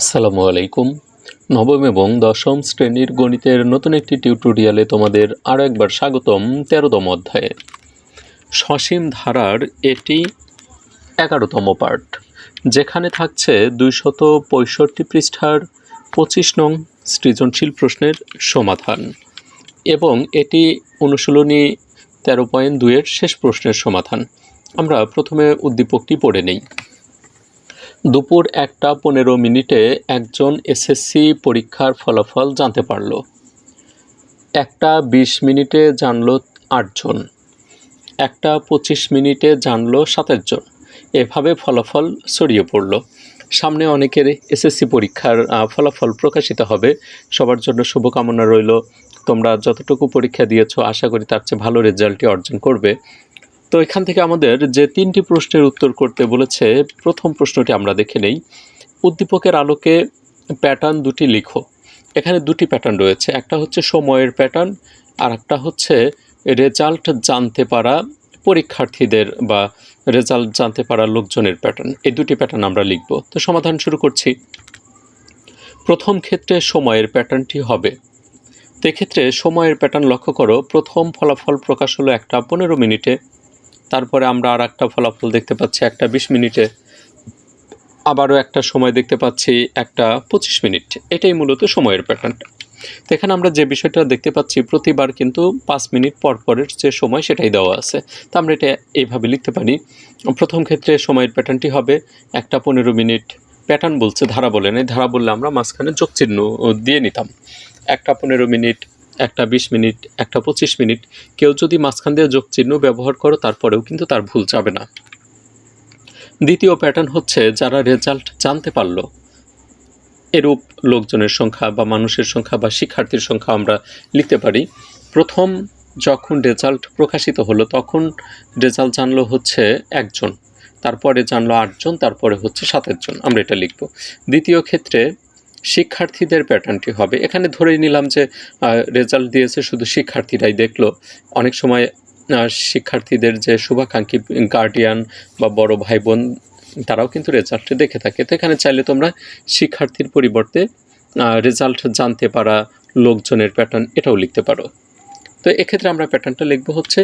আসসালামু আলাইকুম। নবম এবং দশম শ্রেণির গণিতের নতুন একটি টিউটোরিয়ালে তোমাদের আরও একবার স্বাগতম তেরোতম অধ্যায়ে। সসীম ধারার এটি এগারোতম পার্ট যেখানে থাকছে দুইশত পঁয়ষট্টি পৃষ্ঠার পঁচিশ নং সৃজনশীল প্রশ্নের সমাধান এবং এটি অনুশীলনী তেরো পয়েন্ট দুইয়ের শেষ প্রশ্নের সমাধান। আমরা প্রথমে উদ্দীপকটি পড়ে নেই। দুপুর একটা পনেরো মিনিটে একজন এসএসসি পরীক্ষার ফলাফল জানতে পারল। একটা বিশ মিনিটে জানলো আটজন, একটা পঁচিশ মিনিটে জানলো জন এভাবে ফলাফল ছড়িয়ে পড়ল। সামনে অনেকের এসএসসি পরীক্ষার ফলাফল প্রকাশিত হবে। সবার জন্য শুভকামনা রইল। তোমরা যতটুকু পরীক্ষা দিয়েছ, আশা করি তার চেয়ে ভালো রেজাল্টই অর্জন করবে। তো এখান থেকে আমাদের যে তিনটি প্রশ্নের উত্তর করতে বলেছে, প্রথম প্রশ্নটি আমরা দেখে নেই। উদ্দীপকের আলোকে প্যাটার্ন দুটি লিখো। এখানে দুটি প্যাটার্ন রয়েছে। একটা হচ্ছে সময়ের প্যাটার্ন আর একটা হচ্ছে রেজাল্ট জানতে পারা পরীক্ষার্থীদের বা রেজাল্ট জানতে পারা লোকজনের প্যাটার্ন এই দুটি প্যাটার্ন আমরা লিখব। তো সমাধান শুরু করছি। প্রথম ক্ষেত্রে সময়ের প্যাটার্নটি হবে। এক্ষেত্রে সময়ের প্যাটার্ন লক্ষ্য করো। প্রথম ফলাফল প্রকাশ হলো একটা পনেরো মিনিটে। তারপরে আমরা আর একটা ফলাফল দেখতে পাচ্ছি একটা বিশ মিনিটে। আবারও একটা সময় দেখতে পাচ্ছি, একটা পঁচিশ মিনিট। এটাই মূলত সময়ের প্যাটার্নটা তো এখানে আমরা যে বিষয়টা দেখতে পাচ্ছি, প্রতিবার কিন্তু পাঁচ মিনিট পর পরের যে সময় সেটাই দেওয়া আছে। তো আমরা এটা এইভাবে লিখতে পারি। প্রথম ক্ষেত্রে সময়ের প্যাটার্নটি হবে একটা পনেরো মিনিট। প্যাটার্ন বলছে ধারা বলে। নেই ধারা বললে আমরা মাঝখানে যোগ চিহ্ন দিয়ে নিতাম। একটা পনেরো মিনিট একটা বিশ মিনিট, একটা পঁচিশ মিনিট। কেউ যদি মাঝখান দিয়ে যোগ চিহ্ন ব্যবহার করো, তারপরেও কিন্তু তার ভুল যাবে না। দ্বিতীয় প্যাটার্ন হচ্ছে যারা রেজাল্ট জানতে পারল। এরূপ লোকজনের সংখ্যা বা মানুষের সংখ্যা বা শিক্ষার্থীর সংখ্যা আমরা লিখতে পারি। প্রথম যখন রেজাল্ট প্রকাশিত হলো, তখন রেজাল্ট জানলো হচ্ছে একজন। তারপরে জানলো আটজন, তারপরে হচ্ছে সাতাশজন আমরা এটা লিখব। দ্বিতীয় ক্ষেত্রে শিক্ষার্থীদের প্যাটার্নটি হবে। এখানে ধরেই নিলাম যে রেজাল্ট দিয়েছে শুধু শিক্ষার্থীরাই দেখল। অনেক সময় শিক্ষার্থীদের যে শুভাকাঙ্ক্ষী গার্ডিয়ান বা বড় ভাই বোন তারাও কিন্তু রেজাল্টে দেখে থাকে। তো এখানে চাইলে তোমরা শিক্ষার্থীর পরিবর্তে রেজাল্ট জানতে পারা লোকজনের প্যাটার্ন এটাও লিখতে পারো। তো এক্ষেত্রে আমরা প্যাটার্নটা লিখব হচ্ছে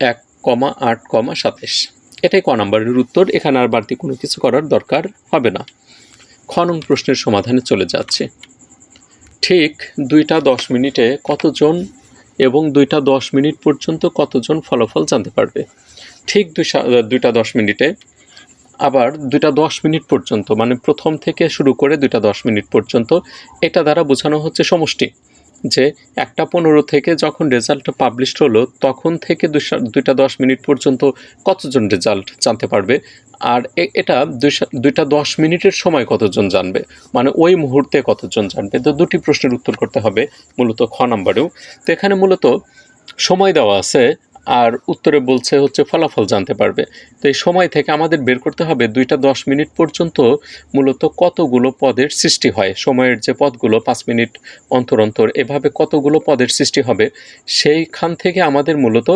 এক কমা আট কমা সাতাশ। এটাই ক নম্বরের উত্তর। এখানে আর বাড়তি কোনো কিছু করার দরকার হবে না। খ নং প্রশ্নের সমাধানে চলে যাচ্ছে। ঠিক দুইটা দশ মিনিটে কতজন এবং দুইটা দশ মিনিট পর্যন্ত কতজন ফলাফল জানতে পারবে? ঠিক দুইটা দশ মিনিটে। আবার দুইটা দশ মিনিট পর্যন্ত মানে প্রথম থেকে শুরু করে দুইটা দশ মিনিট পর্যন্ত, এটা দ্বারা বোঝানো হচ্ছে সমষ্টি। যে একটা পনেরো থেকে যখন রেজাল্টটা পাবলিশড হলো, তখন থেকে দুইটা দশ মিনিট পর্যন্ত কতজন রেজাল্ট জানতে পারবে? আর এটা দুইটা দশ মিনিটের সময় কতজন জানবে? মানে ওই মুহূর্তে কতজন জানবে? তো দুটি প্রশ্নের উত্তর করতে হবে মূলত খ নাম্বারেও। তো এখানে মূলত সময় দেওয়া আছে আর উত্তরে বলছে হচ্ছে ফলাফল জানতে পারবে। তো এই সময় থেকে আমাদের বের করতে হবে দুইটা দশ মিনিট পর্যন্ত মূলত কতগুলো পদের সৃষ্টি হয়। সময়ের যে পদগুলো পাঁচ মিনিট অন্তর অন্তর, এভাবে কতগুলো পদের সৃষ্টি হবে, সেইখান থেকে আমাদের মূলত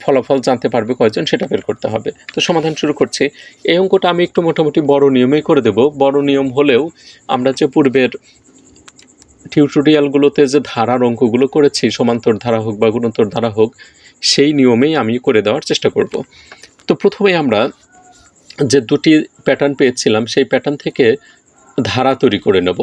ফলাফল জানতে পারবে কয়জন সেটা বের করতে হবে। তো সমাধান শুরু করছি। এই অঙ্কটা আমি একটু মোটামুটি বড় নিয়মেই করে দেব। বড় নিয়ম হলেও আমরা যে পূর্বের টিউটোরিয়ালগুলোতে যে ধারার অঙ্কগুলো করেছি, সমান্তর ধারা হোক বা গুণোত্তর ধারা হোক, সেই নিয়মেই আমি করে দেওয়ার চেষ্টা করব। তো প্রথমেই আমরা যে দুটি প্যাটার্ন পেয়েছিলাম, সেই প্যাটার্ন থেকে ধারা তৈরি করে নেব।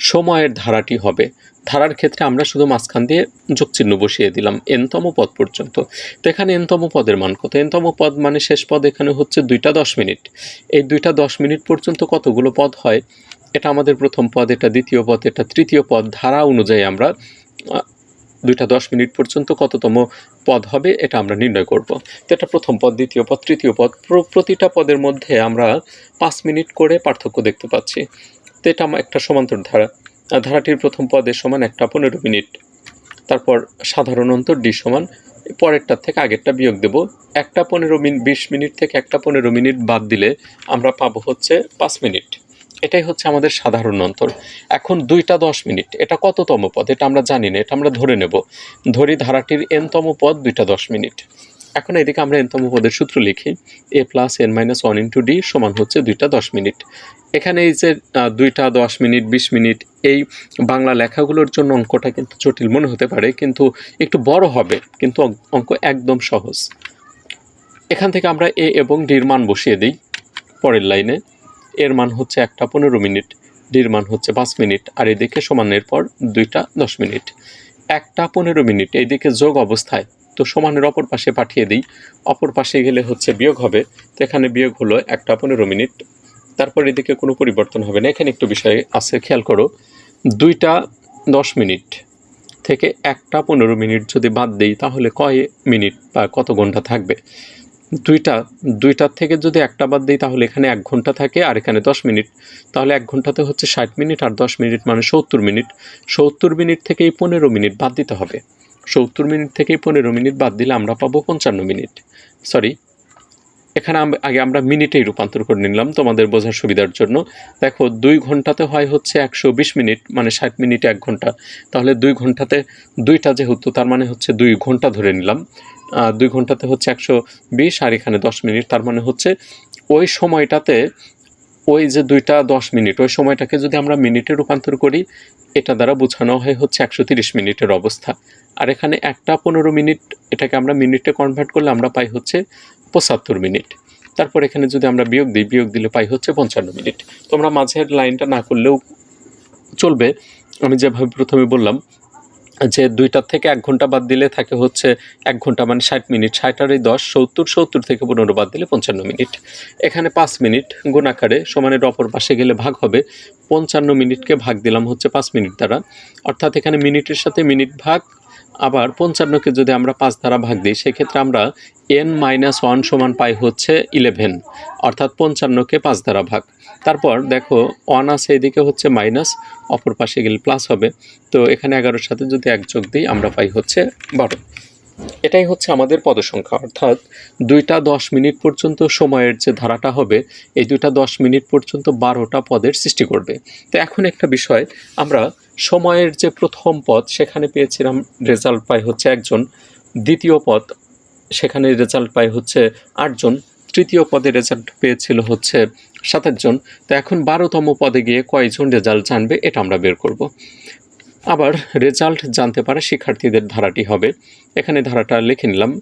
সময়ের ধারাটি হবে। ধারার ক্ষেত্রে আমরা শুধু মাঝখান দিয়ে যোগচিহ্ন বসিয়ে দিলাম এনতম পদ পর্যন্ত। তো এখানে এনতম পদের মান কত? এনতম পদ মানে শেষ পদ এখানে হচ্ছে দুইটা দশ মিনিট। এই দুইটা দশ মিনিট পর্যন্ত কতগুলো পদ হয়? এটা আমাদের প্রথম পদ, এটা দ্বিতীয় পদ, এটা তৃতীয় পদ ধারা অনুযায়ী আমরা দুইটা দশ মিনিট পর্যন্ত কততম পদ হবে এটা আমরা নির্ণয় করব। তো এটা প্রথম পদ, দ্বিতীয় পদ, তৃতীয় পদ, প্র- প্রতিটা পদের মধ্যে আমরা পাঁচ মিনিট করে পার্থক্য দেখতে পাচ্ছি। তো এটা একটা সমান্তর ধারা। ধারাটির প্রথম পদের সমান একটা পনেরো মিনিট। তারপর সাধারণ অন্তর ডি সমান, পরেরটার থেকে আগেরটা বিয়োগ দেব। একটা পনেরো মিনিট বিশ মিনিট থেকে একটা পনেরো মিনিট বাদ দিলে আমরা পাবো হচ্ছে পাঁচ মিনিট। এটাই হচ্ছে আমাদের সাধারণ অন্তর। এখন দুইটা দশ মিনিট, এটা কততম পদ? এটা আমরা জানি না, এটা আমরা ধরে নেব। ধরি ধারাটির এনতম পদ, দুইটা দশ মিনিট। এখন এদিকে আমরা এনতম পদের সূত্র লিখি। A plus N minus one into D সমান হচ্ছে দুইটা দশ মিনিট। এখানে এই যে দুইটা দশ মিনিট, বিশ মিনিট, এই বাংলা লেখাগুলোর জন্য অঙ্কটা কিন্তু জটিল মনে হতে পারে, কিন্তু একটু বড় হবে, কিন্তু অঙ্ক- একদম সহজ। এখান থেকে আমরা এ এবং ডির মান বসিয়ে দিই, পরের লাইনে। এর মান হচ্ছে একটা পনেরো মিনিট, ডির মান হচ্ছে পাঁচ মিনিট, আর এদিকে সমানের পর দুইটা দশ মিনিট। একটা পনেরো মিনিট এইদিকে যোগ অবস্থায়, তো সমানের অপর পাশে পাঠিয়ে দিই। অপর পাশে গেলে হচ্ছে বিয়োগ হবে, তো এখানে বিয়োগ হলো একটা পনেরো মিনিট। তারপর এদিকে কোনো পরিবর্তন হবে না, এখানে একটু বিষয় আছে, খেয়াল করো। দুইটা দশ মিনিট থেকে একটা পনেরো মিনিট যদি বাদ দিই, তাহলে কয় মিনিট বা কত ঘণ্টা থাকবে? দুইটা, দুইটার থেকে যদি একটা বাদ দিই তাহলে এখানে এক ঘণ্টা থাকে আর এখানে দশ মিনিট। তাহলে এক ঘন্টাতে হচ্ছে ষাট মিনিট আর দশ মিনিট মানে সত্তর মিনিট। সত্তর মিনিট থেকেই পনেরো মিনিট বাদ দিতে হবে। সত্তর মিনিট থেকেই পনেরো মিনিট বাদ দিলে আমরা পাবো পঞ্চান্ন মিনিট। সরি এখানে আগে আমরা মিনিটেই রূপান্তর করে নিলাম তোমাদের বোঝার সুবিধার জন্য। দেখো, দুই ঘন্টাতে হয় হচ্ছে একশো বিশ মিনিট মানে ষাট মিনিট এক ঘণ্টা। তাহলে দুই ঘন্টাতে দুইটা যেহেতু, তার মানে হচ্ছে দুই ঘণ্টা ধরে নিলাম। দুই ঘন্টাতে হচ্ছে একশো বিশ আর এখানে দশ মিনিট, তার মানে হচ্ছে ওই সময়টাতে ওই যে দুইটা দশ মিনিট, ওই সময়টাকে যদি আমরা মিনিটে রূপান্তর করি, এটা দ্বারা বোঝানো হয় হচ্ছে একশো তিরিশ মিনিটের অবস্থা। আর এখানে একটা পনেরো মিনিট, এটাকে আমরা মিনিটে কনভার্ট করলে আমরা পাই হচ্ছে পঁচাত্তর মিনিট। তারপর এখানে যদি আমরা বিয়োগ দিই, বিয়োগ দিলে পাই হচ্ছে পঞ্চান্ন মিনিট। তোমরা মাঝের লাইনটা না করলেও চলবে। আমি যেভাবে প্রথমে বললাম যে দুইটার থেকে এক ঘণ্টা বাদ দিলে থাকে হচ্ছে এক ঘণ্টা মানে ষাট মিনিট। ষাট আর এই দশ, সত্তর সত্তর থেকে পনেরো বাদ দিলে পঞ্চান্ন মিনিট। এখানে পাঁচ মিনিট গুণাকারে সমানের অপর পাশে গেলে ভাগ হবে। পঞ্চান্ন মিনিটকে ভাগ দিলাম হচ্ছে পাঁচ মিনিট দ্বারা। অর্থাৎ এখানে মিনিটের সাথে মিনিট ভাগ আবার পঞ্চান্নকে যদি আমরা পাঁচ দ্বারা ভাগ দিই, সেক্ষেত্রে আমরা এন মাইনাস ওয়ান সমান পাই হচ্ছে ইলেভেন অর্থাৎ পঞ্চান্নকে পাঁচ দ্বারা ভাগ। তারপর দেখো ওয়ান আছে এদিকে হচ্ছে মাইনাস অপর পাশে গেলে প্লাস হবে। তো এখানে এগারোর সাথে যদি এক যোগ দিই, আমরা পাই হচ্ছে বারো। এটাই হচ্ছে আমাদের পদসংখ্যা। অর্থাৎ দুইটা দশ মিনিট পর্যন্ত সময়ের যে ধারাটা হবে, এই দুইটা দশ মিনিট পর্যন্ত বারোটা পদের সৃষ্টি করবে। তো এখন একটা বিষয়, আমরা সময়ের যে প্রথম পদ, সেখানে পেয়েছিলাম রেজাল্ট পাই হচ্ছে একজন, দ্বিতীয় পদ, সেখানে রেজাল্ট পাই হচ্ছে আটজন, তৃতীয় পদে রেজাল্ট পেয়েছিল হচ্ছে সাতাশ জন তো এখন বারোতম পদে গিয়ে কয়জন রেজাল্ট জানবে, এটা আমরা বের করব। আবার রেজাল্ট জানতে পারে শিক্ষার্থীদের ধারাটি হবে। এখানে ধারাটা লিখে নিলাম,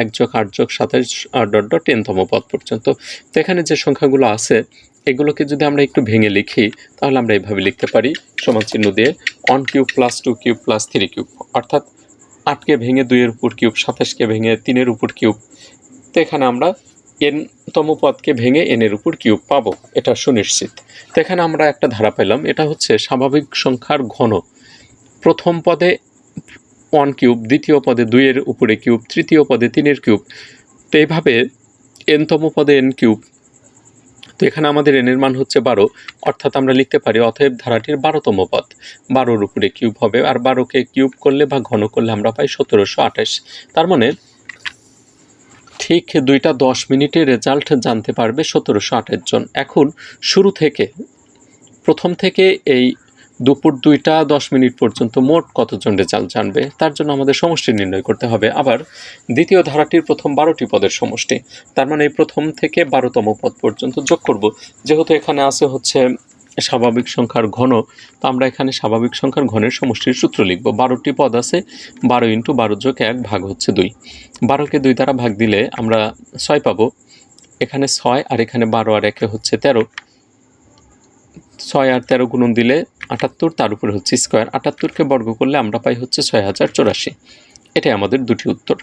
এক যোগ আট যোগ সাতাশ ডট ডট টেনতম পদ পর্যন্ত। তো এখানে যে সংখ্যাগুলো আছে, এগুলোকে যদি আমরা একটু ভেঙে লিখি, তাহলে আমরা এইভাবে লিখতে পারি, সমান চিহ্ন দিয়ে one cube plus two cube plus three cube অর্থাৎ আটকে ভেঙে দুইয়ের উপর কিউব সাতাশকে ভেঙে তিনের উপর কিউব তো এখানে আমরা এন তম পদকে ভেঙে এনের উপর কিউব পাবো, এটা সুনিশ্চিত। তো এখানে আমরা একটা ধারা পেলাম, এটা হচ্ছে স্বাভাবিক সংখ্যার ঘন। প্রথম পদে ওয়ান কিউব দ্বিতীয় পদে দুইয়ের উপরে কিউব তৃতীয় পদে তিনের কিউব তো এইভাবে এনতম পদে এন কিউব তো এখানে আমাদের এনের মান হচ্ছে বারো, অর্থাৎ আমরা লিখতে পারি অতএব ধারাটির বারোতম পদ। বারোর উপরে কিউব হবে, আর বারোকে কিউব করলে বা ঘন করলে আমরা পাই সতেরোশো আঠাশ। তার মানে ঠিক দুইটা দশ মিনিটে রেজাল্ট জানতে পারবে সতেরোশো আঠাশ জন। এখন শুরু থেকে, প্রথম থেকে এই দুপুর দুইটা দশ মিনিট পর্যন্ত মোট কতজন রেজাল্ট জানবে? তার জন্য আমাদের সমষ্টি নির্ণয় করতে হবে। আবার দ্বিতীয় ধারাটির প্রথম বারোটি পদের সমষ্টি। তার মানে প্রথম থেকে বারোতম পদ পর্যন্ত যোগ করব। যেহেতু এখানে আছে হচ্ছে স্বাভাবিক সংখ্যার ঘন, তো আমরা এখানে স্বাভাবিক সংখ্যার ঘনের সমষ্টির সূত্র লিখব। বারোটি পদ আছে, বারো ইন্টু বারো যোগ এক ভাগ হচ্ছে দুই। বারোকে দুই দ্বারা ভাগ দিলে আমরা ছয় পাবো। এখানে ছয় আর এখানে বারো আর একে হচ্ছে তেরো। ছয় আর তেরো গুণন দিলে আটাত্তর তার উপরে হচ্ছে স্কোয়ার। আটাত্তরকে বর্গ করলে আমরা পাই হচ্ছে ছয় হাজার চৌরাশি। এটাই আমাদের দুটি উত্তর।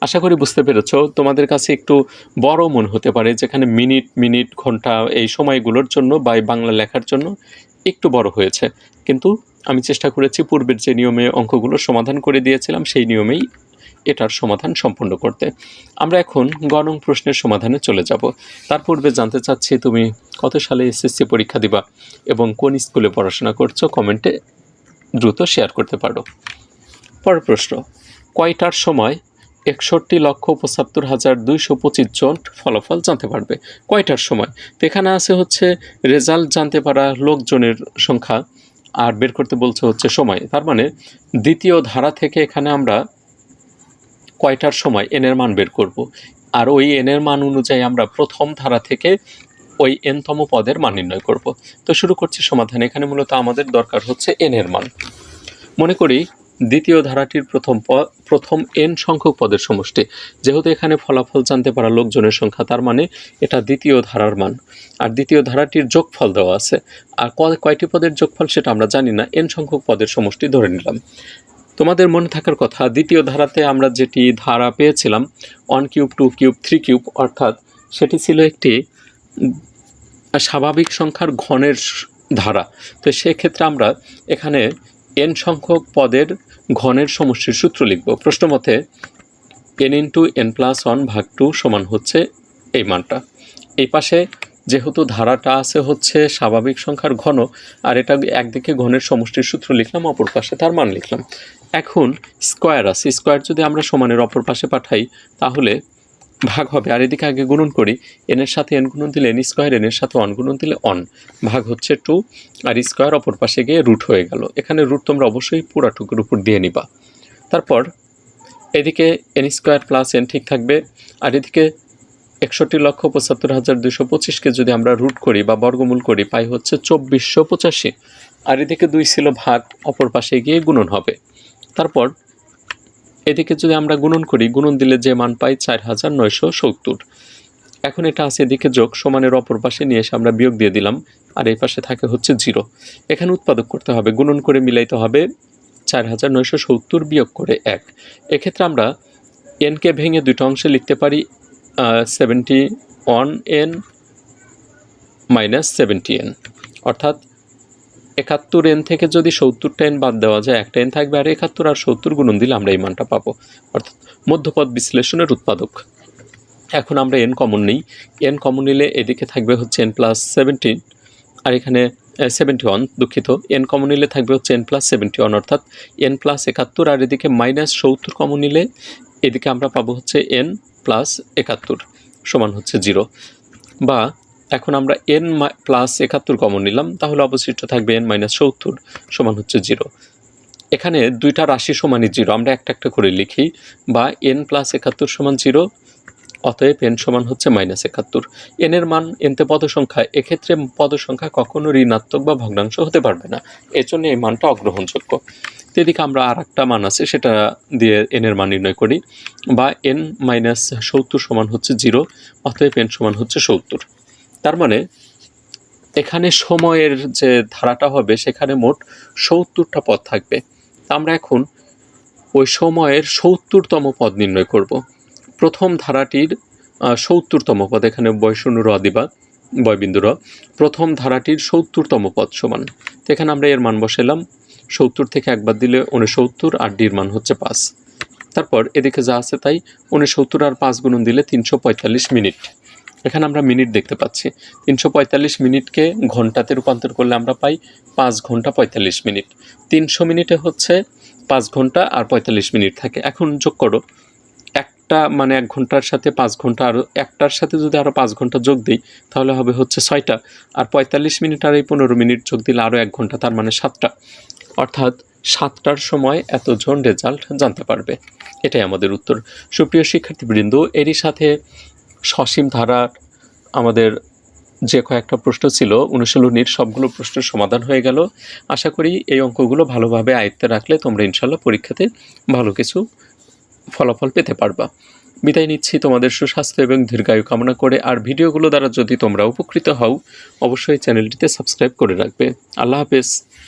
আশা করি বুঝতে পেরেছ, তোমাদের কাছে একটু বড় মনে হতে পারে যেখানে মিনিট মিনিট, ঘণ্টা এই সময়গুলোর জন্য বা বাংলা লেখার জন্য একটু বড় হয়েছে। কিন্তু আমি চেষ্টা করেছি পূর্বের যে নিয়মে অঙ্কগুলো সমাধান করে দিয়েছিলাম, সেই নিয়মেই এটার সমাধান সম্পন্ন করতে। আমরা এখন গণং প্রশ্নের সমাধানে চলে যাব। তার পূর্বে জানতে চাচ্ছি তুমি কত সালে এসএসসি পরীক্ষা দিবা এবং কোন স্কুলে পড়াশোনা করছ? কমেন্টে দ্রুত শেয়ার করতে পারো। পরের প্রশ্ন, কয়টার সময় একষট্টি লক্ষ পঁচাত্তর হাজার দুইশো পঁচিশ জন ফলাফল জানতে পারবে? কয়টার সময়? তো এখানে আছে হচ্ছে রেজাল্ট জানতে পারা লোকজনের সংখ্যা, আর বের করতে বলছে হচ্ছে সময়। তার মানে দ্বিতীয় ধারা থেকে এখানে আমরা কয়টার সময় এনের মান বের করব? আর ওই এনের মান অনুযায়ী আমরা প্রথম ধারা থেকে ওই এনতম পদের মান নির্ণয় করব। তো শুরু করছি সমাধান। এখানে মূলত আমাদের দরকার হচ্ছে এনের মান। মনে করি দ্বিতীয় ধারাটির প্রথম প্রথম এন সংখ্যক পদের সমষ্টি। যেহেতু এখানে ফলাফল জানতে পারা লোকজনের সংখ্যা, তার মানে এটা দ্বিতীয় ধারার মান। আর দ্বিতীয় ধারাটির যোগফল দেওয়া আছে। আর কয়টি পদের যোগফল সেটা আমরা জানি না। এন সংখ্যক পদের সমষ্টি ধরে নিলাম। তোমাদের মনে থাকার কথা, দ্বিতীয় ধারাতে আমরা যেটি ধারা পেয়েছিলাম one cube two cube three cube অর্থাৎ সেটি ছিল একটি স্বাভাবিক সংখ্যার ঘনের ধারা। তো সেক্ষেত্রে আমরা এখানে এন সংখ্যক পদের ঘনের সমষ্টির সূত্র লিখব। প্রশ্ন মতে N into N plus one ভাগ টু সমান হচ্ছে এই মানটা। এই পাশে যেহেতু ধারাটা আছে হচ্ছে স্বাভাবিক সংখ্যার ঘন, আর এটা একদিকে ঘনের সমষ্টির সূত্র লিখলাম, অপর পাশে তার মান লিখলাম। এখন স্কোয়ার আছে স্কোয়ার যদি আমরা সমানের অপর পাশে পাঠাই, তাহলে ভাগ হবে, আর এদিকে আগে গুণন করি এনের সাথে এন গুণন দিলে এন স্কোয়ার এনের সাথে অন গুণন দিলে অন ভাগ হচ্ছে টু আর স্কোয়ার অপর পাশে গিয়ে রুট হয়ে গেল। এখানে রুট তোমরা অবশ্যই পুরাটুকুর উপর দিয়ে নিবা। তারপর এদিকে এন স্কোয়ার প্লাস এন ঠিক থাকবে, আর এদিকে একষট্টি লক্ষ পঁচাত্তর হাজার দুশো পঁচিশকে যদি আমরা রুট করি বা বর্গমূল করি, পাই হচ্ছে চব্বিশশো পঁচাশি। আর এদিকে দুই ছিল ভাগ, অপর পাশে গিয়ে গুণন হবে। তারপর এদিকে যদি আমরা গুণন করি, গুণন দিলে যে মান পাই চার হাজার নয়শো সত্তর। এখন এটা আছে এদিকে যোগ, সমানের অপর পাশে নিয়ে এসে আমরা বিয়োগ দিয়ে দিলাম, আর এই পাশে থাকে হচ্ছে জিরো। এখানে উৎপাদক করতে হবে, গুণন করে মিলাইতে হবে চার হাজার নয়শো সত্তর বিয়োগ করে এক। এক্ষেত্রে আমরা এনকে ভেঙে দুটো অংশে লিখতে পারি seventy one N minus seventy N অর্থাৎ একাত্তর এন থেকে যদি সত্তরটা এন বাদ দেওয়া যায়, একটা এন থাকবে আর একাত্তর আর সত্তর গুণন দিলে আমরা এই মানটা পাবো। অর্থাৎ মধ্যপদ বিশ্লেষণের উৎপাদক। এখন আমরা এন কমন নিই। এন কমন নিলে এদিকে থাকবে হচ্ছে এন প্লাস সেভেন্টিন আর এখানে সেভেন্টি ওয়ান দুঃখিত। এন কমন নিলে থাকবে হচ্ছে এন প্লাস সেভেন্টি ওয়ান অর্থাৎ এন প্লাস একাত্তর আর এদিকে মাইনাস সত্তর কমন নিলে এদিকে আমরা পাবো হচ্ছে এন প্লাস একাত্তর সমান হচ্ছে জিরো বা এখন আমরা এন প্লাস একাত্তর কমন নিলাম, তাহলে অবশিষ্ট থাকবে এন মাইনাস সত্তর সমান হচ্ছে জিরো এখানে দুইটা রাশি সমানই জিরো আমরা একটা একটা করে লিখি, বা এন প্লাস একাত্তর সমান জিরো অতএব এন সমান হচ্ছে মাইনাস একাত্তর। এনের মান এনতে পদ সংখ্যা এক্ষেত্রে পদ সংখ্যা কখনো ঋণাত্মক বা ভগ্নাংশ হতে পারবে না। এর জন্য এই মানটা অগ্রহণযোগ্য। এদিকে আমরা আর একটা মান আছে, সেটা দিয়ে এনের মান নির্ণয় করি, বা এন মাইনাস সত্তর সমান হচ্ছে জিরো অতএব এন সমান হচ্ছে সত্তর। তার মানে এখানে সময়ের যে ধারাটা হবে, সেখানে মোট সত্তরটা পদ থাকবে। আমরা এখন ওই সময়ের সত্তরতম পদ নির্ণয় করব। প্রথম ধারাটির সত্তরতম পদ, এখানে বয়শূন্য দিবা বয়বিন্দু র, প্রথম ধারাটির সত্তরতম পদ সমান। এখানে আমরা এর মান বসালাম সত্তর থেকে একবার দিলে উনসত্তর আর ডির মান হচ্ছে পাঁচ। তারপর এদিকে যা আছে তাই উনসত্তর আর পাঁচ গুণন দিলে তিনশো পঁয়তাল্লিশ মিনিট। এখানে আমরা মিনিট দেখতে পাচ্ছি। তিনশো পঁয়তাল্লিশ মিনিটকে ঘন্টাতে রূপান্তর করলে আমরা পাই পাঁচ ঘণ্টা পঁয়তাল্লিশ মিনিট। তিনশো মিনিটে হচ্ছে পাঁচ ঘণ্টা আর পঁয়তাল্লিশ মিনিট থাকে। এখন যোগ করো একটা মানে এক ঘণ্টার সাথে পাঁচ ঘণ্টা আরও একটার সাথে যদি আরও পাঁচ ঘণ্টা যোগ দিই, তাহলে হবে হচ্ছে ছয়টা। আর পঁয়তাল্লিশ মিনিট আর এই পনেরো মিনিট যোগ দিলে আরও এক ঘণ্টা, তার মানে সাতটা। অর্থাৎ সাতটার সময় এতজন রেজাল্ট জানতে পারবে। এটাই আমাদের উত্তর। সুপ্রিয় শিক্ষার্থীবৃন্দ, এরই সাথে সসীম ধারার আমাদের যে কয়েকটা প্রশ্ন ছিল অনুশীলনীর সবগুলো প্রশ্নের সমাধান হয়ে গেল। আশা করি এই অঙ্কগুলো ভালোভাবে আয়ত্তে রাখলে তোমরা ইনশাল্লাহ পরীক্ষাতে ভালো কিছু ফলাফল পেতে পারবা। বিদায় নিচ্ছি তোমাদের সুস্বাস্থ্য এবং দীর্ঘায়ু কামনা করে। আর ভিডিওগুলো দ্বারা যদি তোমরা উপকৃত হও, অবশ্যই চ্যানেলটিতে সাবস্ক্রাইব করে রাখবে। আল্লাহ হাফেজ।